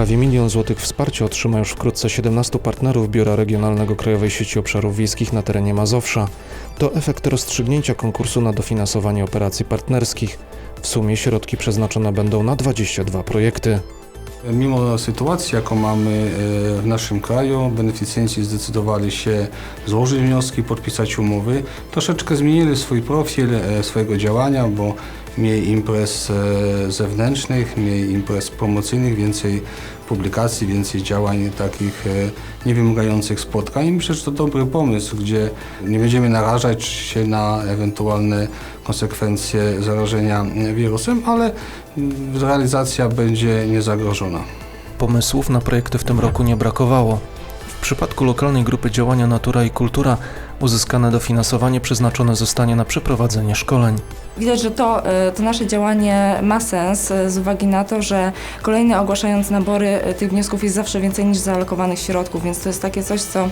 Prawie milion złotych wsparcia otrzyma już wkrótce 17 partnerów Biura Regionalnego Krajowej Sieci Obszarów Wiejskich na terenie Mazowsza. To efekt rozstrzygnięcia konkursu na dofinansowanie operacji partnerskich. W sumie środki przeznaczone będą na 22 projekty. Mimo sytuacji, jaką mamy e, w naszym kraju, beneficjenci zdecydowali się złożyć wnioski, podpisać umowy. Troszeczkę zmienili swój profil e, swojego działania, bo mniej imprez e, zewnętrznych, mniej imprez promocyjnych, więcej publikacji, więcej działań takich e, niewymagających spotkań. I myślę, że to dobry pomysł, gdzie nie będziemy narażać się na ewentualne konsekwencje zarażenia wirusem, ale realizacja będzie niezagrożona. Pomysłów na projekty w tym roku nie brakowało. W przypadku lokalnej grupy działania Natura i Kultura uzyskane dofinansowanie przeznaczone zostanie na przeprowadzenie szkoleń. Widać, że to, e, to nasze działanie ma sens e, z uwagi na to, że kolejne ogłaszając nabory e, tych wniosków jest zawsze więcej niż zaalokowanych środków, więc to jest takie coś, co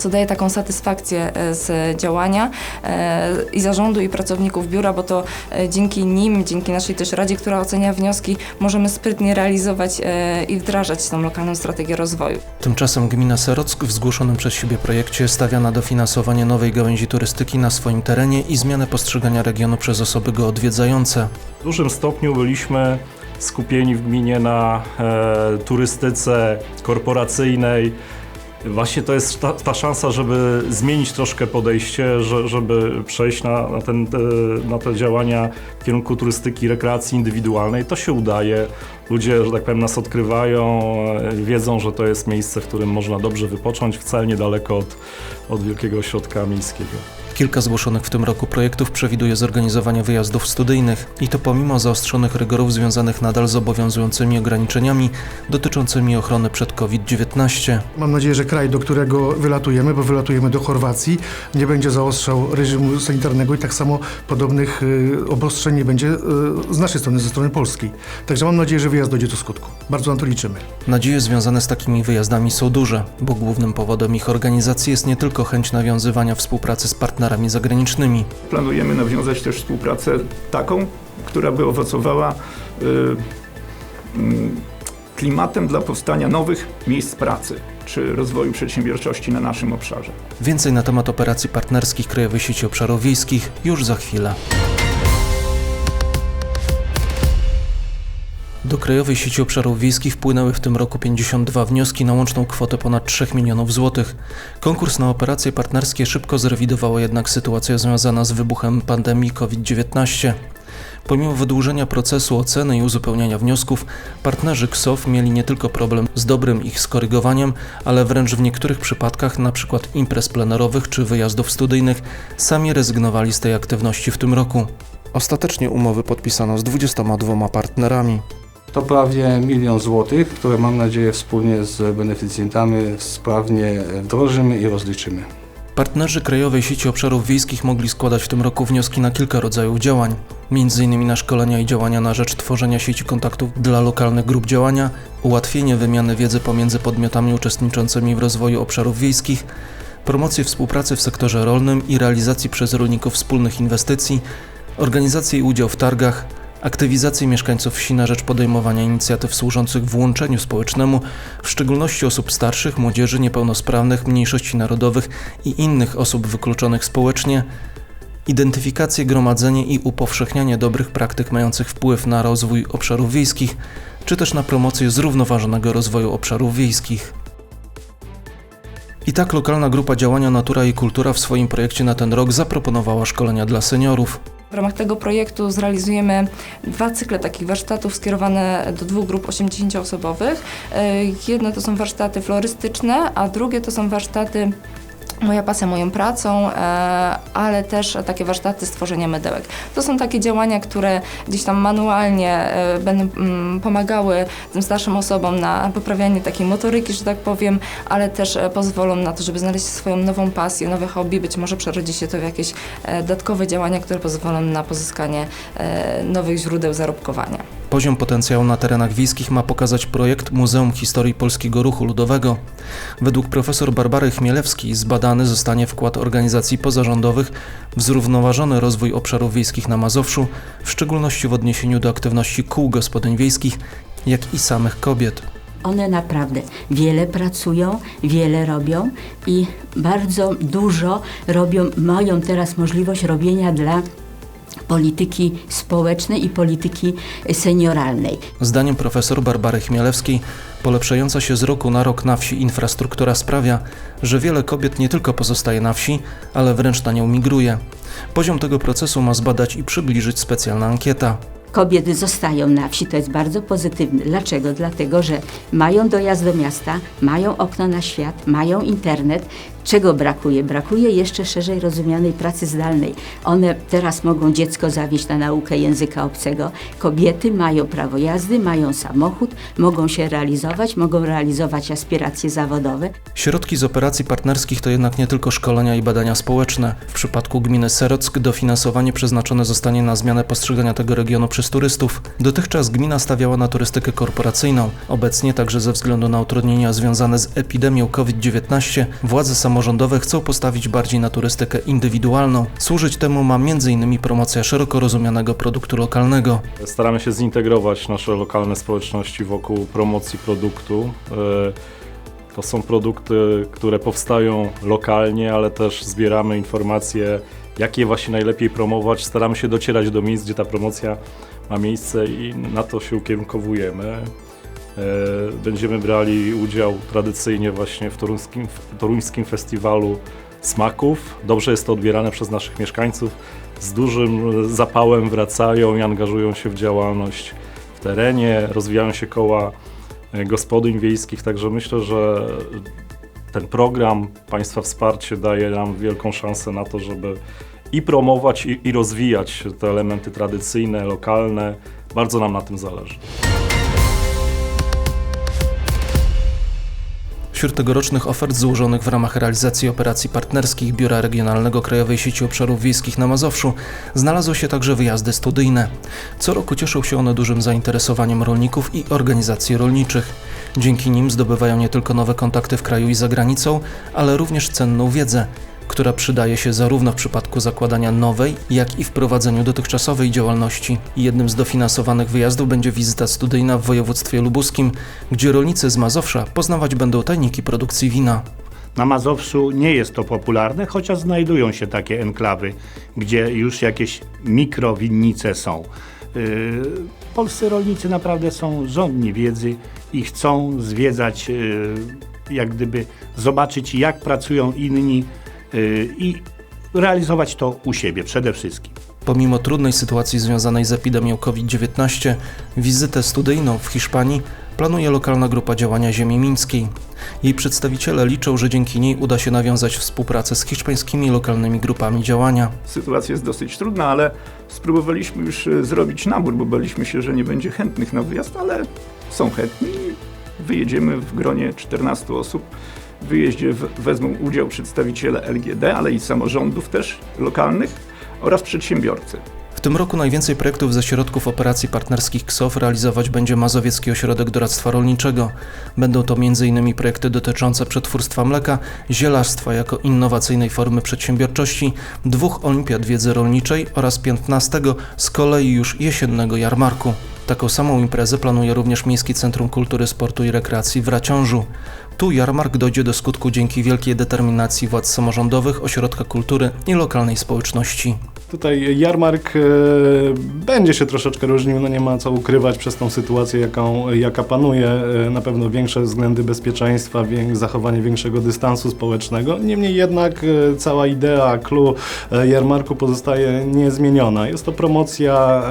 co daje taką satysfakcję e, z działania e, i zarządu i pracowników biura, bo to e, dzięki nim, dzięki naszej też Radzie, która ocenia wnioski, możemy sprytnie realizować i wdrażać tą lokalną strategię rozwoju. Tymczasem gmina Serock w zgłoszonym przez siebie projekcie stawia na dofinansowanie nowej gałęzi turystyki na swoim terenie i zmianę postrzegania regionu przez osoby go odwiedzające. W dużym stopniu byliśmy skupieni w gminie na e, turystyce korporacyjnej. Właśnie to jest ta, ta szansa, żeby zmienić troszkę podejście, że, żeby przejść na, na, ten, e, na te działania w kierunku turystyki, rekreacji indywidualnej. To się udaje. Ludzie, że tak powiem, nas odkrywają, e, wiedzą, że to jest miejsce, w którym można dobrze wypocząć, wcale niedaleko od, od wielkiego ośrodka miejskiego. Kilka zgłoszonych w tym roku projektów przewiduje zorganizowanie wyjazdów studyjnych i to pomimo zaostrzonych rygorów związanych nadal z obowiązującymi ograniczeniami dotyczącymi ochrony przed COVID-19. Mam nadzieję, że kraj, do którego wylatujemy, bo wylatujemy do Chorwacji, nie będzie zaostrzał reżimu sanitarnego i tak samo podobnych y, obostrzeń nie będzie y, z naszej strony, ze strony polskiej. Także mam nadzieję, że wyjazd dojdzie do skutku. Bardzo na to liczymy. Nadzieje związane z takimi wyjazdami są duże, bo głównym powodem ich organizacji jest nie tylko chęć nawiązywania współpracy z partnerami zagranicznymi. Planujemy nawiązać też współpracę taką, która by owocowała y, mm, klimatem dla powstania nowych miejsc pracy czy rozwoju przedsiębiorczości na naszym obszarze. Więcej na temat operacji partnerskich Krajowej Sieci Obszarów Wiejskich już za chwilę. Do Krajowej Sieci Obszarów Wiejskich wpłynęły w tym roku 52 wnioski na łączną kwotę ponad 3 milionów złotych. Konkurs na operacje partnerskie szybko zrewidowała jednak sytuacja związana z wybuchem pandemii COVID-19. Pomimo wydłużenia procesu oceny i uzupełniania wniosków, partnerzy KSOW mieli nie tylko problem z dobrym ich skorygowaniem, ale wręcz w niektórych przypadkach, np. imprez plenerowych czy wyjazdów studyjnych, sami rezygnowali z tej aktywności w tym roku. Ostatecznie umowy podpisano z 22 partnerami. To prawie milion złotych, które mam nadzieję wspólnie z beneficjentami sprawnie wdrożymy i rozliczymy. Partnerzy Krajowej Sieci Obszarów Wiejskich mogli składać w tym roku wnioski na kilka rodzajów działań, m.in. na szkolenia i działania na rzecz tworzenia sieci kontaktów dla lokalnych grup działania, ułatwienie wymiany wiedzy pomiędzy podmiotami uczestniczącymi w rozwoju obszarów wiejskich, promocję współpracy w sektorze rolnym i realizacji przez rolników wspólnych inwestycji, organizację i udział w targach, aktywizację mieszkańców wsi na rzecz podejmowania inicjatyw służących włączeniu społecznemu, w szczególności osób starszych, młodzieży, niepełnosprawnych, mniejszości narodowych i innych osób wykluczonych społecznie, identyfikację, gromadzenie i upowszechnianie dobrych praktyk mających wpływ na rozwój obszarów wiejskich, czy też na promocję zrównoważonego rozwoju obszarów wiejskich. I tak lokalna grupa działania Natura i Kultura w swoim projekcie na ten rok zaproponowała szkolenia dla seniorów. W ramach tego projektu zrealizujemy dwa cykle takich warsztatów skierowane do dwóch grup 80-osobowych. E, Jedne to są warsztaty florystyczne, a drugie to są warsztaty Moja pasja moją pracą, e, ale też takie warsztaty stworzenia mydełek. To są takie działania, które gdzieś tam manualnie e, będą mm, pomagały tym starszym osobom na poprawianie takiej motoryki, że tak powiem, ale też e, pozwolą na to, żeby znaleźć swoją nową pasję, nowe hobby. Być może przerodzi się to w jakieś dodatkowe działania, które pozwolą na pozyskanie nowych źródeł zarobkowania. Poziom potencjału na terenach wiejskich ma pokazać projekt Muzeum Historii Polskiego Ruchu Ludowego. Według profesor Barbary Chmielewskiej zbadany zostanie wkład organizacji pozarządowych w zrównoważony rozwój obszarów wiejskich na Mazowszu, w szczególności w odniesieniu do aktywności kół gospodyń wiejskich, jak i samych kobiet. One naprawdę wiele pracują, wiele robią i bardzo dużo robią, mają teraz możliwość robienia dla polityki społecznej i polityki senioralnej. Zdaniem profesor Barbary Chmielewskiej, polepszająca się z roku na rok na wsi infrastruktura sprawia, że wiele kobiet nie tylko pozostaje na wsi, ale wręcz na nią migruje. Poziom tego procesu ma zbadać i przybliżyć specjalna ankieta. Kobiety zostają na wsi, to jest bardzo pozytywne. Dlaczego? Dlatego, że mają dojazd do miasta, mają okno na świat, mają internet. Czego brakuje? Brakuje jeszcze szerzej rozumianej pracy zdalnej. One teraz mogą dziecko zawieźć na naukę języka obcego. Kobiety mają prawo jazdy, mają samochód, mogą się realizować, mogą realizować aspiracje zawodowe. Środki z operacji partnerskich to jednak nie tylko szkolenia i badania społeczne. W przypadku gminy Serock dofinansowanie przeznaczone zostanie na zmianę postrzegania tego regionu przez turystów. Dotychczas gmina stawiała na turystykę korporacyjną. Obecnie także ze względu na utrudnienia związane z epidemią COVID-19 władze samorządowe chcą postawić bardziej na turystykę indywidualną. Służyć temu ma m.in. promocja szeroko rozumianego produktu lokalnego. Staramy się zintegrować nasze lokalne społeczności wokół promocji produktu. E, To są produkty, które powstają lokalnie, ale też zbieramy informacje, jak je właśnie najlepiej promować. Staramy się docierać do miejsc, gdzie ta promocja ma miejsce i na to się ukierunkowujemy. E, Będziemy brali udział tradycyjnie właśnie w toruńskim, w toruńskim festiwalu smaków. Dobrze jest to odbierane przez naszych mieszkańców. Z dużym zapałem wracają i angażują się w działalność w terenie, rozwijają się koła e, gospodyń wiejskich, także myślę, że ten program Państwa Wsparcie daje nam wielką szansę na to, żeby i promować, i, i rozwijać te elementy tradycyjne, lokalne. Bardzo nam na tym zależy. Wśród tegorocznych ofert złożonych w ramach realizacji operacji partnerskich Biura Regionalnego Krajowej Sieci Obszarów Wiejskich na Mazowszu znalazły się także wyjazdy studyjne. Co roku cieszą się one dużym zainteresowaniem rolników i organizacji rolniczych. Dzięki nim zdobywają nie tylko nowe kontakty w kraju i za granicą, ale również cenną wiedzę, która przydaje się zarówno w przypadku zakładania nowej, jak i w prowadzeniu dotychczasowej działalności. Jednym z dofinansowanych wyjazdów będzie wizyta studyjna w województwie lubuskim, gdzie rolnicy z Mazowsza poznawać będą tajniki produkcji wina. Na Mazowszu nie jest to popularne, chociaż znajdują się takie enklawy, gdzie już jakieś mikrowinnice są. Yy, Polscy rolnicy naprawdę są żądni wiedzy i chcą zwiedzać, yy, jak gdyby zobaczyć jak pracują inni i realizować to u siebie przede wszystkim. Pomimo trudnej sytuacji związanej z epidemią COVID-19, wizytę studyjną w Hiszpanii planuje lokalna grupa działania Ziemi Mińskiej. Jej przedstawiciele liczą, że dzięki niej uda się nawiązać współpracę z hiszpańskimi lokalnymi grupami działania. Sytuacja jest dosyć trudna, ale spróbowaliśmy już e, zrobić nabór, bo baliśmy się, że nie będzie chętnych na wyjazd, ale są chętni. Wyjedziemy w gronie 14 osób. W wyjeździe wezmą udział przedstawiciele LGD, ale i samorządów też lokalnych oraz przedsiębiorcy. W tym roku najwięcej projektów ze środków operacji partnerskich KSOF realizować będzie Mazowiecki Ośrodek Doradztwa Rolniczego. Będą to m.in. projekty dotyczące przetwórstwa mleka, zielarstwa jako innowacyjnej formy przedsiębiorczości, dwóch olimpiad wiedzy rolniczej oraz 15 z kolei już jesiennego jarmarku. Taką samą imprezę planuje również Miejskie Centrum Kultury, Sportu i Rekreacji w Raciążu. Tu jarmark dojdzie do skutku dzięki wielkiej determinacji władz samorządowych, ośrodka kultury i lokalnej społeczności. Tutaj jarmark e, będzie się troszeczkę różnił, no nie ma co ukrywać przez tą sytuację, jaką, jaka panuje. E, na pewno większe względy bezpieczeństwa, zachowanie większego dystansu społecznego. Niemniej jednak e, cała idea, clue jarmarku pozostaje niezmieniona. Jest to promocja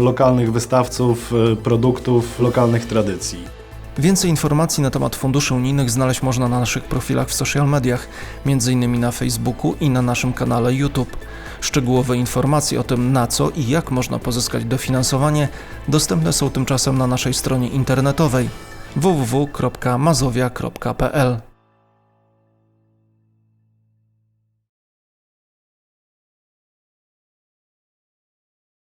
lokalnych wystawców, produktów, lokalnych tradycji. Więcej informacji na temat funduszy unijnych znaleźć można na naszych profilach w social mediach, m.in. na Facebooku i na naszym kanale YouTube. Szczegółowe informacje o tym, na co i jak można pozyskać dofinansowanie, dostępne są tymczasem na naszej stronie internetowej www.mazowia.pl.